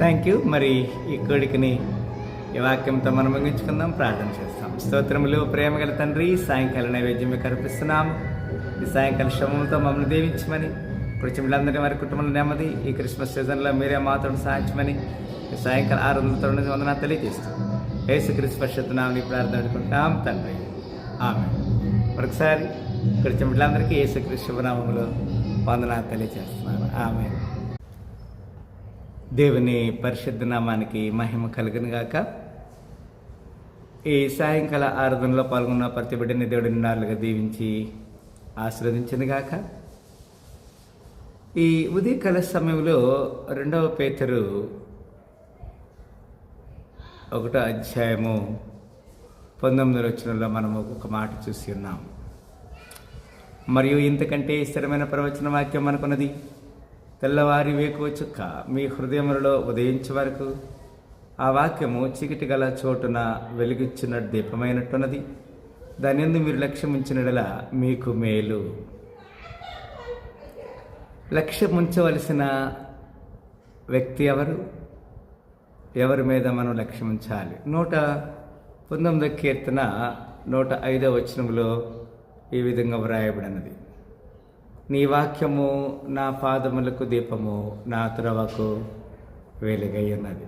Thank you మరి ఈ కోడికని ఈ వాక్యంతో మనం ముగించుకుందాం. ప్రార్థన చేస్తాం. స్తోత్రములు ప్రేమగల తండ్రి సాయంకాల నైవేద్యం మీకు అర్పిస్తున్నాము. ఈ సాయంకాల శ్రమంతో మమ్మల్ని దీవించమని కుటుంబందరినీ వారి కుటుంబంలో నెమ్మది ఈ క్రిస్మస్ సీజన్లో మీరే మాతో సాధించమని ఈ సాయంకాల ఆరు వందల తొమ్మిది వందన తెలియజేస్తాం యేసు క్రిస్ పరిషత్తునామని ప్రార్థన అనుకుంటాం తండ్రి. ఆమె మరొకసారి కుటుంబ బిడ్డలందరికీ యేసు క్రీస్తు శుభనామంలో వందనాలు తెలియజేస్తున్నాను. ఆమె దేవుని పరిశుద్ధ నామానికి మహిమ కలుగును ఈ సాయంకాల ఆరాధనలో పాల్గొన్న ప్రతి బిడ్డని దేవుడిని నాలుగా దీవించి ఆశీర్వదించినగాక ఈ ఉదయకాల సమయంలో రెండవ పేతరు ఒకటో అధ్యాయము పంతొమ్మిది వచ్చినలో మనము ఒక మాట చూసి ఉన్నాం. మరియు ఇంతకంటే స్థిరమైన ప్రవచన వాక్యం అనుకున్నది తెల్లవారి వేకువ చుక్క మీ హృదయములలో ఉదయించే వరకు ఆ వాక్యము చీకటి గల చోటున వెలుగిచ్చిన దీపమైనట్టున్నది. దాని ఎందు మీరు లక్ష్యం మీకు మేలు. లక్ష్యం ఉంచవలసిన వ్యక్తి ఎవరు? ఎవరి మీద మనం లక్ష్యముంచాలి? నూట పంతొమ్మిదో కీర్తన నూట ఐదో వచనంలో ఈ విధంగా వ్రాయబడినది. నీ వాక్యము నా పాదములకు దీపము నా త్రవకు వెలుగై ఉన్నది.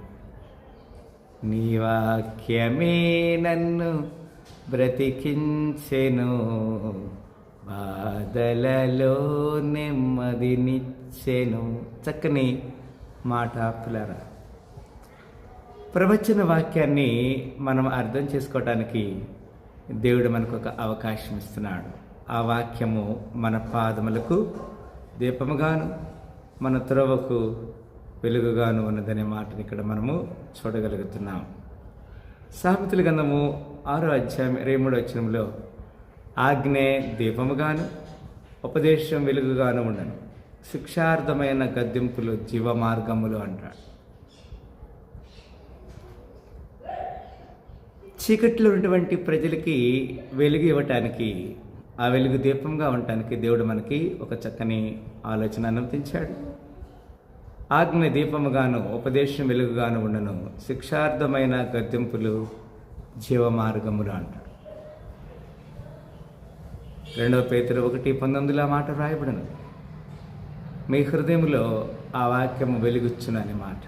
నీ వాక్యమే నన్ను బ్రతికించెను బాధలలో నెమ్మదినిచ్చెను. చక్కని మాట పిల్లరా. ప్రవచన వాక్యాన్ని మనం అర్థం చేసుకోవటానికి దేవుడు మనకు ఒక అవకాశం ఇస్తున్నాడు. ఆ వాక్యము మన పాదములకు దీపముగాను మన త్రోవకు వెలుగుగాను ఉన్నదనే మాటను ఇక్కడ మనము చూడగలుగుతున్నాం. సామెతల గంధము ఆరో అధ్యాయం ఇరవై మూడో అధ్యాయంలో ఆజ్ఞే దీపముగాను ఉపదేశం వెలుగుగాను ఉండను. శిక్షార్థమైన గద్దెంపులు జీవ మార్గములు అంటాడు. చీకట్లో ఉన్నటువంటి ప్రజలకి వెలుగు ఇవ్వటానికి ఆ వెలుగు దీపంగా ఉండటానికి దేవుడు మనకి ఒక చక్కని ఆలోచన అనుమతించాడు. ఆజ్ఞ దీపముగాను ఉపదేశం వెలుగుగాను ఉండను. శిక్షార్థమైన గద్దెంపులు జీవమార్గములు అంటాడు. రెండవ పేతులు ఒకటి పంతొమ్మిదిలో ఆ మాట రాయబడను మీ హృదయంలో ఆ వాక్యము వెలుగుచ్చునని మాట.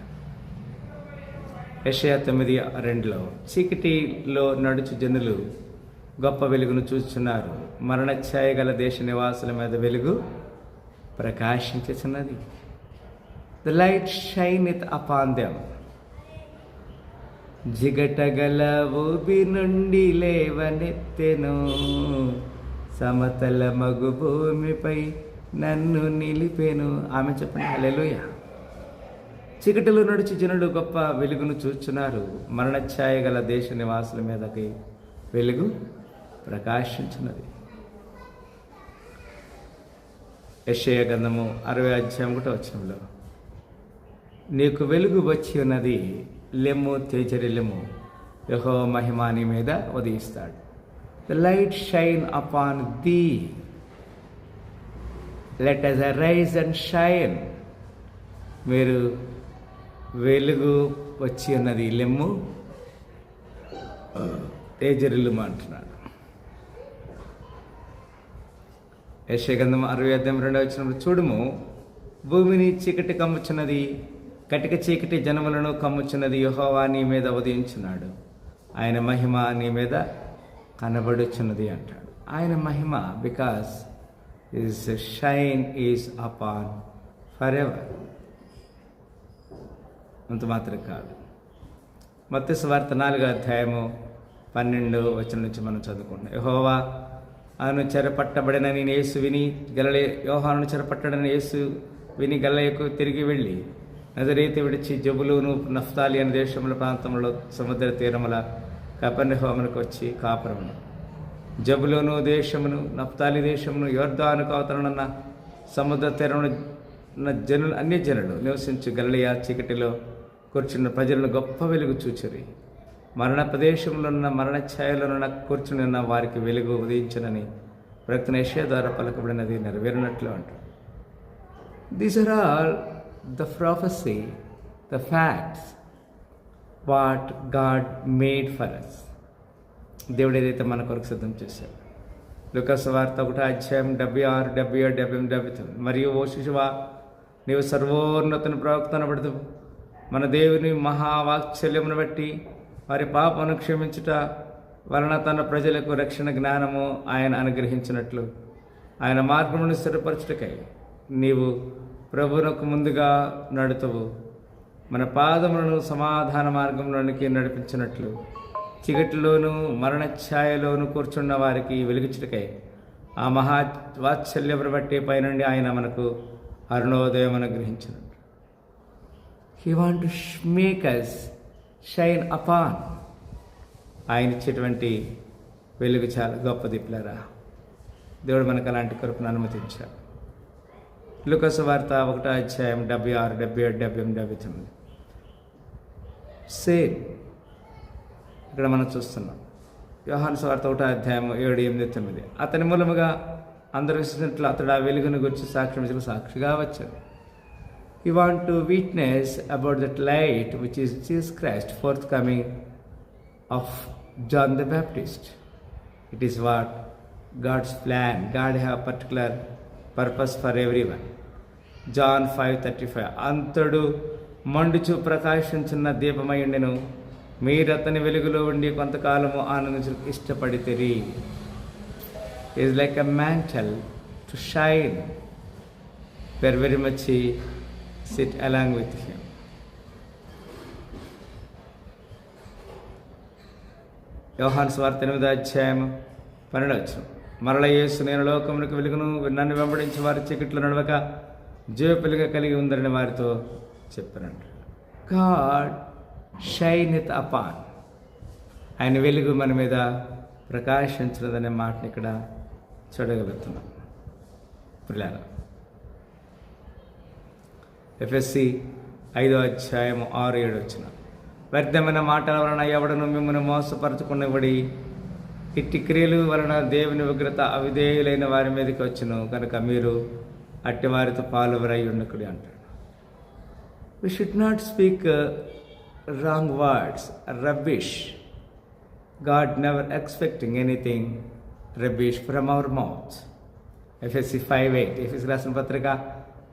యషయా తొమ్మిది రెండులో చీకటిలో నడుచు జనులు గొప్ప వెలుగును చూస్తున్నారు మరణఛాయ గల దేశ నివాసుల మీద వెలుగు ప్రకాశించుచున్నది. The light shine it upon them జిగటగల ఊబి నుండి లేవనెత్తెను. సమతల మగు భూమిపై నన్ను నిలిపెను. ఆమె చెప్పండి హలెలుయ చీకటిలో నడిచి జనులు గొప్ప వెలుగును చూచున్నారు. మరణఛాయ గల దేశ నివాసుల మీదకి వెలుగు ప్రకాశించినది యశయ గంధము అరవై అధ్యాయం ఒకటో వచ్చంలో నీకు వెలుగు వచ్చి ఉన్నది లెమ్ము తేజరిలెము యహో మహిమాని మీద ఉదయిస్తాడు. The light shine upon the let us arise and shine మీరు వెలుగు వచ్చి ఉన్నది లెమ్ము తేజరిలు అంటున్నాడు. యశగంధం అరవై అధ్యాయం రెండవ వచ్చినప్పుడు చూడుము. భూమిని చీకటి కమ్ముచున్నది కటిక చీకటి జనములను కమ్ముచున్నది యహోవా నీ మీద ఉదయించున్నాడు. ఆయన మహిమ నీ మీద కనబడుచున్నది అంటాడు. ఆయన మహిమ because is shine is upon forever అంత మాత్రం కాదు. మత్స్య వార్త నాలుగో అధ్యాయము పన్నెండు వచ్చిన నుంచి మనం చదువుకుంటున్నాం. యహోవా ఆయన చెరపట్టబడినని నేను యేసు విని గలలే యోహాను చెరపట్టడని యేసు విని గలయకు తిరిగి వెళ్ళి నజరీతి విడిచి జబులును నఫ్తాలి అనే దేశముల ప్రాంతంలో సముద్ర తీరముల కపర్ణహోములకు వచ్చి కాపురమును. జబులోను దేశమును నఫ్తాలి దేశమును యోర్ధానుకు అవతలనున్న సముద్ర తీరమున జనులు అన్ని జనులు నివసించు గలలియా చీకటిలో కూర్చున్న ప్రజలను గొప్ప వెలుగు చూచిరి. మరణ ప్రదేశంలో ఉన్న మరణ ఛాయలోనున్న కూర్చుని ఉన్న వారికి వెలుగు ఉదయించనని ప్రకటన నిషయ ద్వారా పలకబడినది నెరవేరినట్లు అంటారు. These are all the prophecy the facts what God made for us దేవుడు ఏదైతే మన కొరకు సిద్ధం చేశాడు. లుకస్ వార్త ఒకటి అధ్యాయం డెబ్బై ఆరు డెబ్బై ఏడు డెబ్బై డెబ్బై తొమ్మిది. మరియు ఓ శిశువా నీవు సర్వోన్నతను ప్రవక్తను పడదు మన దేవుని మహావాత్సల్యమును బట్టి వారి పాపను క్షమించుట వలన తన ప్రజలకు రక్షణ జ్ఞానము ఆయన అనుగ్రహించినట్లు. ఆయన మార్గమును స్థిరపరచుటకై నీవు ప్రభునకు ముందుగా నడుతువు. మన పాదములను సమాధాన మార్గంలోనికి నడిపించినట్లు. చిగటిలోను మరణ ఛాయలోను కూర్చున్న వారికి వెలుగుచుటకై ఆ మహా వాత్సల్యమును బట్టి పైనుండి ఆయన మనకు అరుణోదయం అనుగ్రహించినట్లు he want to make us shine upon ఆయన ఇచ్చేటువంటి వెలుగు చాలా గొప్ప పిల్లరా దేవుడు మనకు అలాంటి కృపను అనుమతించాడు. లుకస వార్త ఒకటో అధ్యాయం డెబ్బై ఆరు డెబ్బై ఏడు డెబ్బై ఎనిమిది డెబ్బై తొమ్మిది. సేమ్. ఇక్కడ మనం చూస్తున్నాం. వ్యవహార స్వార్థ ఒకటో అధ్యాయం ఏడు ఎనిమిది తొమ్మిది. అతని మూలముగా అందరూ విశ్వసినట్లు అతడు ఆ వెలుగును గురించి సాక్ష్యం సాక్షిగా వచ్చారు you want to witness about that light which is Jesus Christ forthcoming of John the Baptist it is what God's plan God have particular purpose for everyone John five thirty five అంతడు మండుచు ప్రకాశించున్న దీపమై ఉండెను మీరు అతని వెలుగులో ఉండి కొంతకాలము ఆనందించు ఇష్టపడితిరి is like a mantle to shine where very much sit along with him. Yohan స్వార్థ ఎనిమిదో అధ్యాయము పన్నెండవచ్చు మరల యేసు నేను లోకమునికి వెలుగును నన్ను వెంబడించి వారి చీకట్లో నడవక జీవపిలుగా కలిగి ఉందని వారితో చెప్పారంట గాడ్ షైన్ ఇత్ అపాన్. ఆయన వెలుగు మన మీద ప్రకాశించలేదనే మాటని ఇక్కడ చూడగలుగుతున్నాం. పిల్లలు ఎఫ్ఎస్సి ఐదో అధ్యాయము ఆరు ఏడు వచ్చిన. వ్యర్థమైన మాటల వలన ఎవడను మిమ్మల్ని మోసపరచుకున్నబడి ఇట్టి క్రియలు వలన దేవుని ఉగ్రత అవిధేయులైన వారి మీదకి వచ్చును. కనుక మీరు అట్టి వారితో పాలువరై ఉండకుడి అంటాడు. We should not speak wrong words rubbish God never expecting anything rubbish from our mouth Ephesians five eight Ephesians రాసిన పత్రిక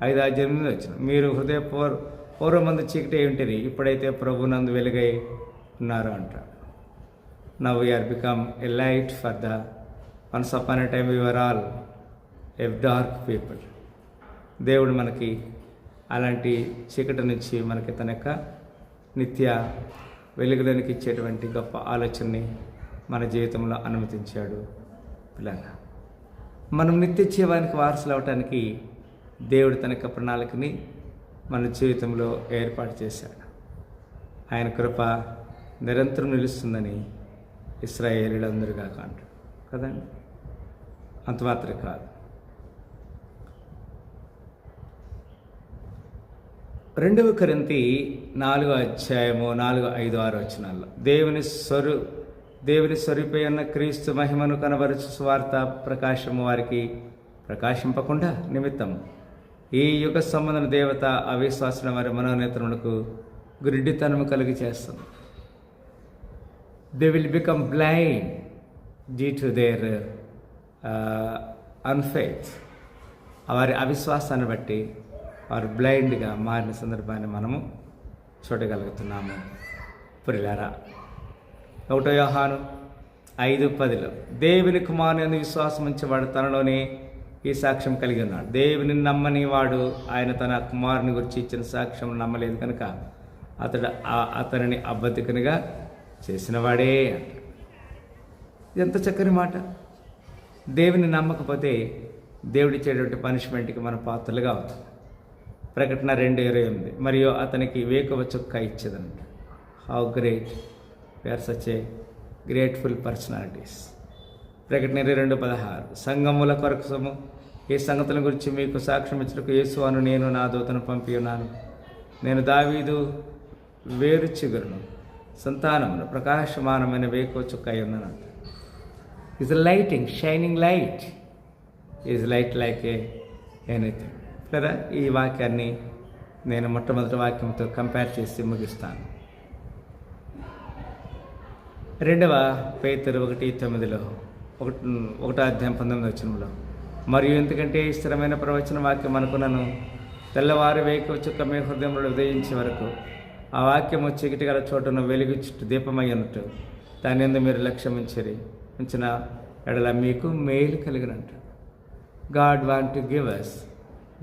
ఐదు అధ్యాయం నుండి వచ్చిన. మీరు హృదయ పూర్ పూర్వమందు చీకటి ఉంటుంది ఇప్పుడైతే ప్రభునందు వెలుగై ఉన్నారు అంటాడు now we are become a light for the ones upon a time your all a dark people దేవుడు మనకి అలాంటి చీకటి నుంచి మనకి తన యొక్క నిత్య వెలుగులోనికి ఇచ్చేటువంటి గొప్ప ఆలోచనని మన జీవితంలో అనుమతించాడు. పిల్లల మనం నిత్య జీవానికి వారసులు అవటానికి దేవుడు తన యొక్క ప్రణాళికని మన జీవితంలో ఏర్పాటు చేశాడు. ఆయన కృప నిరంతరం నిలుస్తుందని ఇస్రాయేలీలందరూ కాక కదండి? అంతమాత్రం కాదు. రెండవ కరింతి నాలుగో అధ్యాయము నాలుగో ఐదు ఆరు వచనాల్లో దేవుని స్వరు దేవుని స్వరూపై ఉన్న క్రీస్తు మహిమను కనబరుచు స్వార్థ ప్రకాశము వారికి ప్రకాశింపకుండా నిమిత్తం ఈ యుగ సంబంధన దేవత అవిశ్వాసిన వారి మనోనేత్రములకు గురిడితనము కలిగి చేస్తుంది. They will become blind due to their unfaith వారి అవిశ్వాసాన్ని బట్టి వారు బ్లైండ్గా మారిన సందర్భాన్ని మనము చూడగలుగుతున్నాము. పురిలారా ఒకటో యోహాను ఐదు పదిలో దేవుని కుమారుని విశ్వాసం ఉంచేవాడు తనలోనే ఈ సాక్ష్యం కలిగి ఉన్నాడు. దేవుని నమ్మని వాడు ఆయన తన కుమారుని గురించి ఇచ్చిన సాక్ష్యం నమ్మలేదు కనుక అతడు అతనిని అబద్ధికనిగా చేసినవాడే అంటాడు ఎంత చక్కని మాట. దేవుని నమ్మకపోతే దేవుడిచ్చేటువంటి పనిష్మెంట్కి మన పాత్రలుగా అవుతాం. ప్రకటన రెండు ఇరవై ఎనిమిది. మరియు అతనికి వేకువ చుక్క ఇచ్చేదంట. How great were such a grateful personalities ప్రకటన ఇరవై రెండు పదహారు. సంగముల కొరకసము ఈ సంగతుల గురించి మీకు సాక్ష్యం ఇచ్చినకు యేసు అను నేను నా దూతను పంపి ఉన్నాను. నేను దావీదు వేరు చిగురును సంతానమును ప్రకాశమానమైన వేకో చుక్క ఉన్నాను. Is lighting shining light is light like a anything కదా ఈ వాక్యాన్ని నేను మొట్టమొదటి వాక్యంతో కంపేర్ చేసి ముగిస్తాను. రెండవ పేతురు ఒకటి తొమ్మిదిలో ఒకటి ఒకటో అధ్యాయం పంతొమ్మిది వచ్చినలో మరియు ఎందుకంటే ఈ స్థిరమైన ప్రవచన వాక్యం అనుకున్నాను తెల్లవారు వేకు చుక్క మీ హృదయంలో ఉదయించే వరకు ఆ వాక్యము చీకటి గల చోటును వెలుగు చుట్టూ దీపమై ఉన్నట్టు దాని ఎందు మీరు లక్ష్యం ఉంచరి ఉంచిన ఎడల మీకు మేలు కలిగినట్టు. God want to give us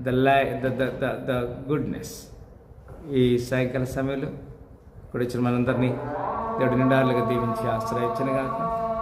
the lie the the the goodness ఈ సాయంకాల సమయంలో ఇప్పుడు వచ్చిన మనందరినీ దేవుడు నిండాలుగా దీవించి ఆశ్రయించిన కాక